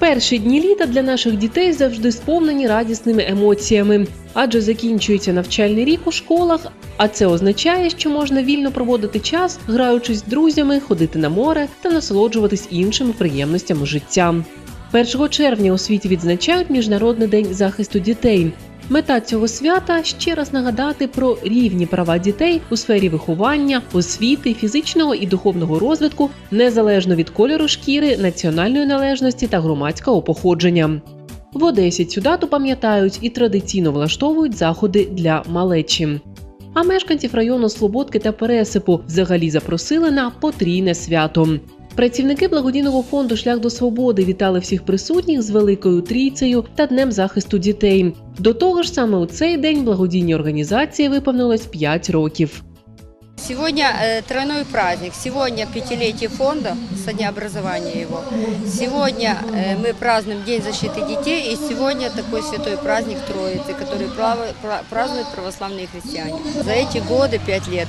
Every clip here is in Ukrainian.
Перші дні літа для наших дітей завжди сповнені радісними емоціями, адже закінчується навчальний рік у школах. А це означає, що можна вільно проводити час, граючись з друзями, ходити на море та насолоджуватись іншими приємностями життя. 1 червня у світі відзначають Міжнародний день захисту дітей. Мета цього свята ще раз нагадати про рівні права дітей у сфері виховання, освіти, фізичного і духовного розвитку, незалежно від кольору шкіри, національної належності та громадського походження. В Одесі цю дату пам'ятають і традиційно влаштовують заходи для малечі. А мешканців району Слободки та Пересипу взагалі запросили на потрійне свято. Працівники благодійного фонду Шлях до свободи вітали всіх присутніх з Великою Трійцею та Днем захисту дітей. До того ж, саме у цей день благодійній організації виповнилось 5 років. Сегодня э, тройной праздник. Сегодня пятилетие фонда со дня образования его. Сегодня э, мы празднуем День защиты детей. И сегодня такой святой праздник Троицы, который прав- пра- празднуют православные христиане. За эти годы, пять лет,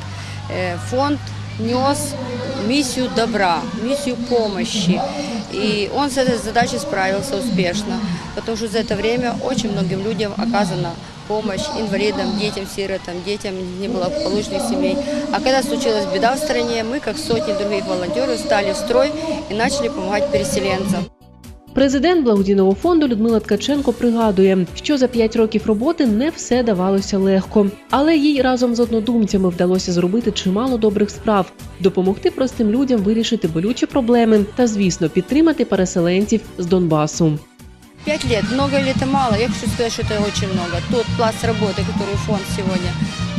э, фонд нес миссию добра, миссию помощи. И он с этой задачей справился успешно, потому что за это время очень многим людям оказана помощь инвалидам, детям, сиротам, детям неблагополучных семей. А когда случилась беда в стране, мы, как сотни других волонтеров, стали в строй и начали помогать переселенцам. Президент благодійного фонду Людмила Ткаченко пригадує, що за 5 років роботи не все давалося легко, але їй разом з однодумцями вдалося зробити чимало добрих справ, допомогти простим людям вирішити болючі проблеми та, звісно, підтримати переселенців з Донбасу. Пять лет, много или это мало? Я хочу сказать, что это очень много. Тот пласт работы, который фонд сегодня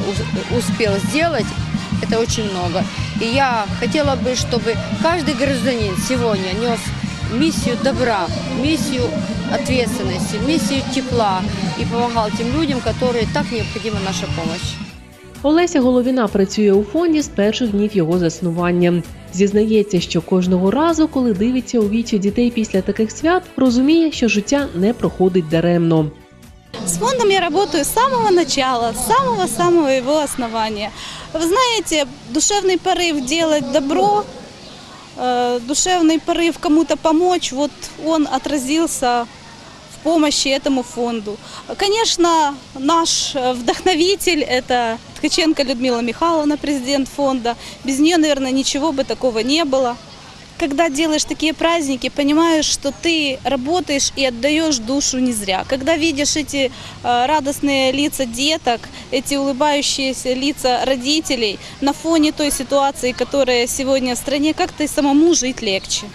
ус- успел сделать, это очень много. И я хотела бы, чтобы каждый гражданин сегодня нес миссию добра, миссию ответственности, миссию тепла и помогал тем людям, которые так необходима наша помощь. Олеся Головіна працює у фонді з перших днів його заснування. Зізнається, що кожного разу, коли дивиться у вічі дітей після таких свят, розуміє, що життя не проходить даремно. С фондом я работаю с самого начала, с самого-самого его основания. Вы знаете, душевный порыв делать добро, э, душевный порыв кому-то помочь, вот он отразился в помощи этому фонду. Конечно, наш э, вдохновитель – это Ткаченко Людмила Михайловна, президент фонда. Без нее, наверное, ничего бы такого не было. Когда делаешь такие праздники, понимаешь, что ты работаешь и отдаешь душу не зря. Когда видишь эти э, радостные лица деток, эти улыбающиеся лица родителей на фоне той ситуации, которая сегодня в стране, как-то и самому жить легче.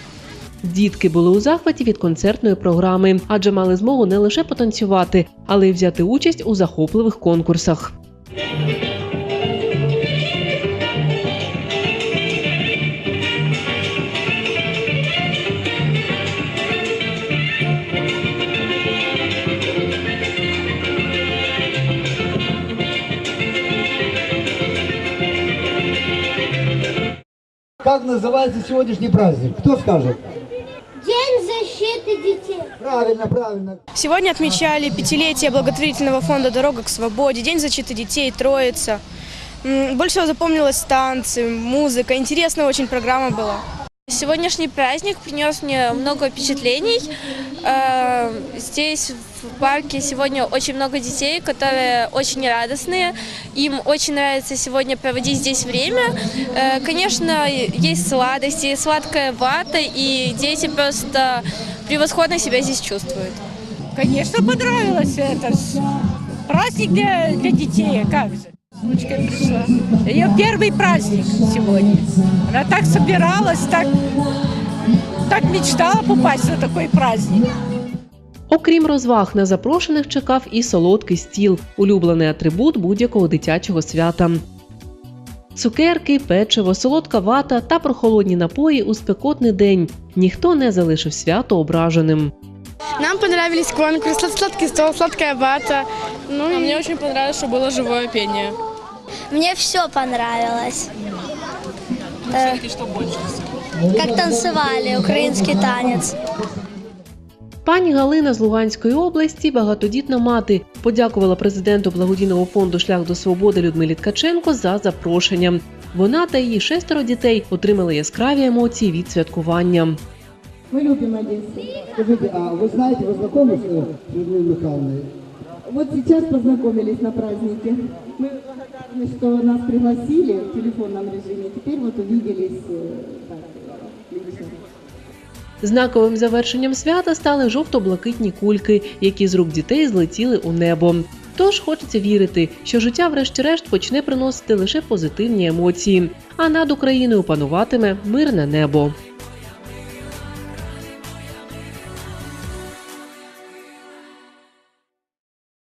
Дітки були у захваті від концертної програми, адже мали змогу не лише потанцювати, але й взяти участь у захопливих конкурсах. Как называется сегодняшний праздник? Кто скажет? День защиты детей. Правильно, правильно. Сегодня отмечали пятилетие благотворительного фонда «Дорога к свободе», День защиты детей, Троица. М, Больше всего запомнилась танцы, музыка. Интересная очень программа была. Сегодняшний праздник принес мне много впечатлений. Э, Здесь в парке сегодня очень много детей, которые очень радостные. Им очень нравится сегодня проводить здесь время. Э, Конечно, есть сладости, сладкая вата, и дети просто превосходно себя здесь чувствуют. Конечно, понравилось это. ж Праздник для, для детей, а как же. Внучка пришла. Ее первый праздник сегодня. Она так собиралась, так, так мечтала попасть на такой праздник. Окрім розваг, на запрошених чекав і солодкий стіл, улюблений атрибут будь-якого дитячого свята. Цукерки, печиво, солодка вата та прохолодні напої у спекотний день. Ніхто не залишив свято ображеним. Нам понравились конкурсы, сладкий стол, сладкая вата. Ну, А и мне очень понравилось, что было живое пение. Мне все понравилось. Э, Как танцевали, украинский танец. Пані Галина з Луганської області, багатодітна мати, подякувала президенту благодійного фонду Шлях до свободи Людмилі Ткаченко за запрошення. Вона та її шестеро дітей отримали яскраві емоції від святкування. Мы любим Одессу. Скажите, а вы знаете, вы знакомы с э, Людмилой Михайловной? Вот сейчас познакомились на празднике. Мы благодарны, что нас пригласили в телефонном режиме. Теперь вот увиделись э, так, э, лично. Знаковим завершенням свята стали жовто-блакитні кульки, які з рук дітей злетіли у небо. Тож хочеться вірити, що життя, врешті-решт, почне приносити лише позитивні емоції, а над Україною пануватиме мирне небо.